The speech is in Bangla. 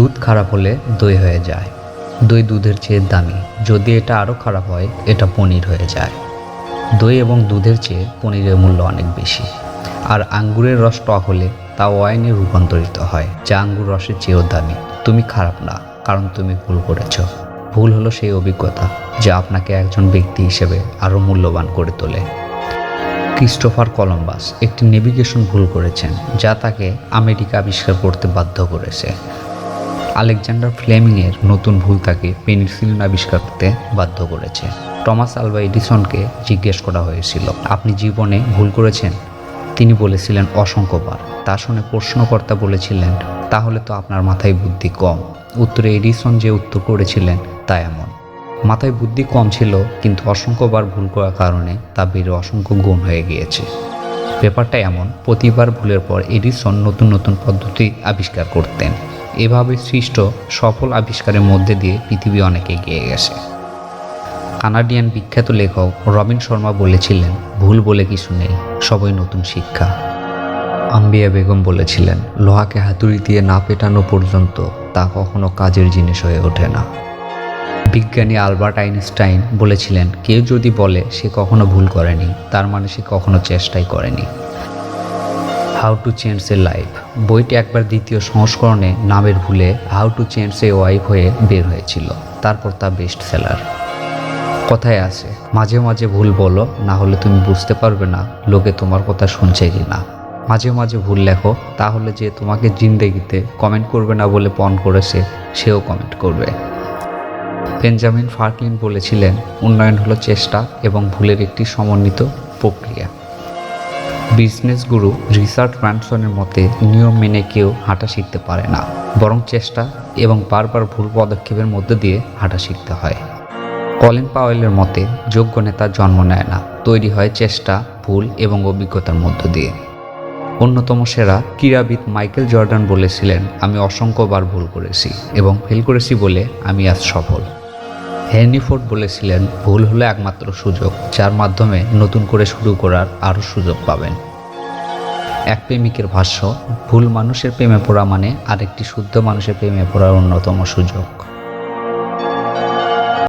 দুধ খারাপ হলে দই হয়ে যায়। দই দুধের চেয়ে দামি। যদি এটা আরও খারাপ হয়, এটা পনির হয়ে যায়। দই এবং দুধের চেয়ে পনিরের মূল্য অনেক বেশি। আর আঙ্গুরের রস টক হলে তা ওয়াইনে রূপান্তরিত হয়, যা আঙ্গুর রসের চেয়েও দামি। তুমি খারাপ না, কারণ তুমি ভুল করেছ। ভুল হলো সেই অভিজ্ঞতা, যা আপনাকে একজন ব্যক্তি হিসেবে আরও মূল্যবান করে তোলে। ক্রিস্টোফার কলম্বাস একটি নেভিগেশন ভুল করেছেন, যা তাকে আমেরিকা আবিষ্কার করতে বাধ্য করেছে। আলেকজান্ডার ফ্লেমিংয়ের নতুন ভুল তাকে পেনিসিলিন আবিষ্কার করতে বাধ্য করেছে। টমাস আলভা এডিসনকে জিজ্ঞেস করা হয়েছিল, আপনি জীবনে ভুল করেছেন? তিনি বলেছিলেন, অসংখ্যবার। তা শুনে প্রশ্নকর্তা বলেছিলেন, তাহলে তো আপনার মাথায় বুদ্ধি কম। উত্তরে এডিসন যে উত্তর করেছিলেন, তা এমন, মাথায় বুদ্ধি কম ছিল, কিন্তু অসংখ্যবার ভুল করার কারণে তা বেড়ে অসংখ্য গুণ হয়ে গিয়েছে। ব্যাপারটা এমন, প্রতিবার ভুলের পর এডিসন নতুন নতুন পদ্ধতি আবিষ্কার করতেন। এভাবে সৃষ্ট সফল আবিষ্কারের মধ্যে দিয়ে পৃথিবী অনেক এগিয়ে গেছে। কানাডিয়ান বিখ্যাত লেখক রবিন শর্মা বলেছিলেন, ভুল বলে কিছু নেই, সবই নতুন শিক্ষা। আম্বিয়া বেগম বলেছিলেন, লোহাকে হাতুড়ি দিয়ে না পেটানো পর্যন্ত তা কখনো কাজের জিনিস হয়ে ওঠে না। বিজ্ঞানী আলবার্ট আইনস্টাইন বলেছিলেন, কেউ যদি বলে সে কখনো ভুল করেনি, তার মানে সে কখনো চেষ্টাই করেনি। How to change a life. বইটি একবার দ্বিতীয় সংস্করণে নামের ভুলে how to change a wife হয়ে বের হয়েছিল। তারপর তা বেস্ট সেলার কথায় আছে, মাঝে মাঝে ভুল বলো, না হলে তুমি বুঝতে পারবে না লোকে তোমার কথা শুনছে কি না। মাঝে মাঝে ভুল লেখো, তাহলে যে তোমাকে জিন্দেগিতে কমেন্ট করবে না বলে পণ করেছে, সেও কমেন্ট করবে। বেঞ্জামিন ফার্কলিন বলেছিলেন, উন্নয়ন হলো চেষ্টা এবং ভুলের একটি সমন্বিত প্রক্রিয়া। বিজনেস গুরু রিচার্ড ব্র্যানসনের মতে, নিয়ম মেনে কেউ হাঁটা শিখতে পারে না। বরং চেষ্টা এবং বারবার ভুল পদক্ষেপের মধ্যে দিয়ে হাঁটা শিখতে হয়। কলিন পাওয়েলের মতে, যোগ্য নেতা জন্ম নেয় না। তৈরি হয় চেষ্টা, ভুল এবং অভিজ্ঞতার মধ্য দিয়ে। অন্যতম সেরা ক্রীড়াবিদ মাইকেল জর্ডান বলেছিলেন, আমি অসংখ্যবার ভুল করেছি এবং ফেল করেছি বলে আমি আজ সফল। হেনরি ফোর্ড বলেছিলেন, ভুল হলো একমাত্র সুযোগ। যার মাধ্যমে নতুন করে শুরু করার আরও সুযোগ পাবেন। এক প্রেমিকের ভাষ্য, ভুল মানুষের প্রেমে পড়া মানে আরেকটি শুদ্ধ মানুষের প্রেমে পড়ার অন্যতম সুযোগ।